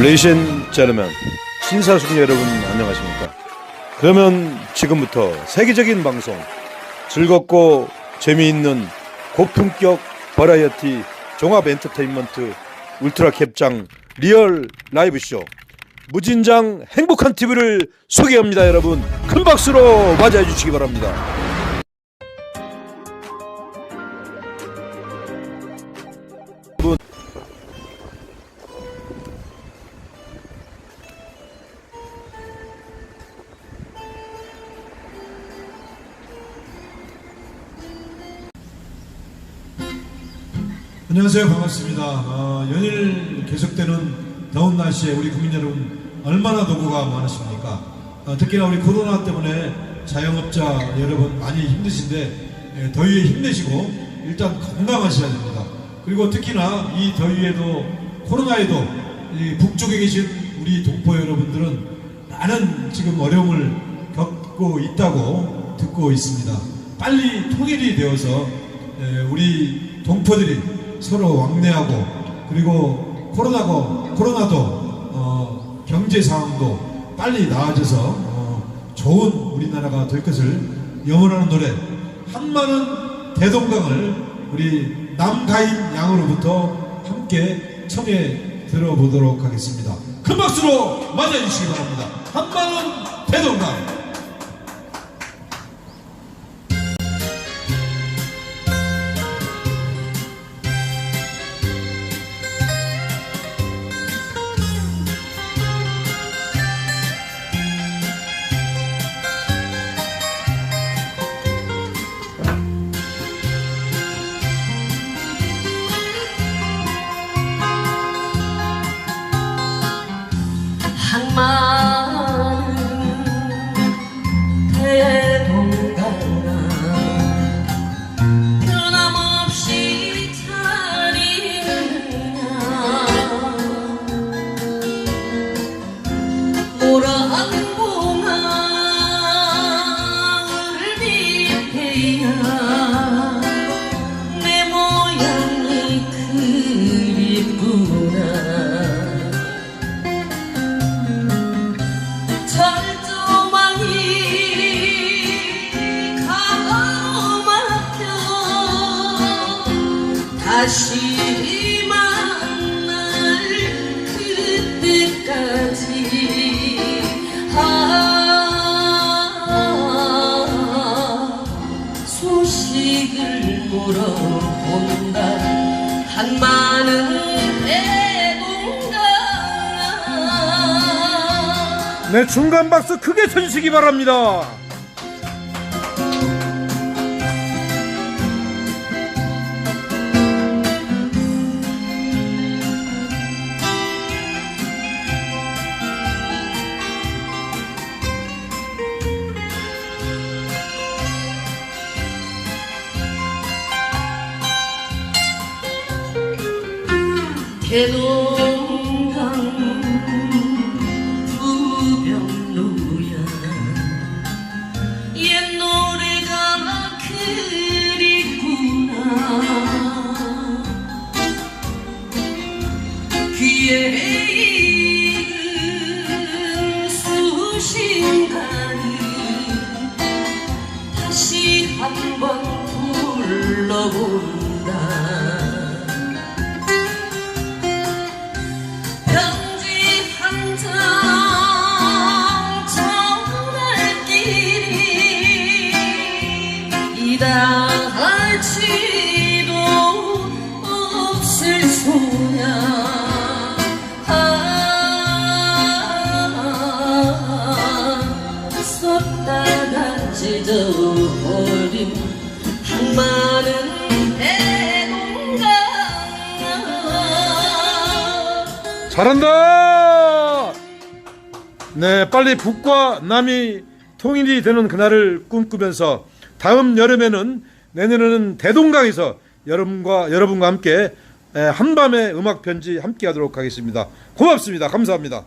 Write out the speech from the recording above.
레이신 제르맨 신사숙 여러분 안녕하십니까? 그러면 지금부터 세계적인 방송 즐겁고 재미있는 고품격 버라이어티 종합 엔터테인먼트 울트라 캡장 리얼 라이브 쇼 무진장 행복한 TV를 소개합니다 여러분. 큰 박수로 맞이해 주시기 바랍니다 안녕하세요. 반갑습니다. 어, 연일 계속되는 더운 날씨에 우리 국민 여러분 얼마나 노고가 많으십니까? 어, 특히나 우리 코로나 때문에 자영업자 여러분 많이 힘드신데 예, 더위에 힘내시고 일단 건강하셔야 됩니다. 그리고 특히나 이 더위에도 코로나에도 이 북쪽에 계신 우리 동포 여러분들은 많은 지금 어려움을 겪고 있다고 듣고 있습니다. 빨리 통일이 되어서 예, 우리 동포들이 서로 왕래하고 그리고 코로나고 코로나도 어, 경제 상황도 빨리 나아져서 어, 좋은 우리나라가 될 것을 염원하는 노래 한마는 대동강을 우리 남가인 양으로부터 함께 청해 들어보도록 하겠습니다. 큰 박수로 맞아주시기 바랍니다. 한마는 대동강. 항만 다시 만날 그때까지. 아 소식을 물어본다. 한마는 대동강 네 중간 박수 크게 쳐주시기 바랍니다 대동강 부병루야. 옛 노래가 그립구나 이다할지도 없을 소냐 아, 찢어버린 한마는 대동강 잘한다! 네 빨리 북과 남이 통일이 되는 그날을 꿈꾸면서 다음 여름에는 내년에는 대동강에서 여러분과 여러분과 함께 에, 한밤의 음악 편지 함께 하도록 하겠습니다. 고맙습니다. 감사합니다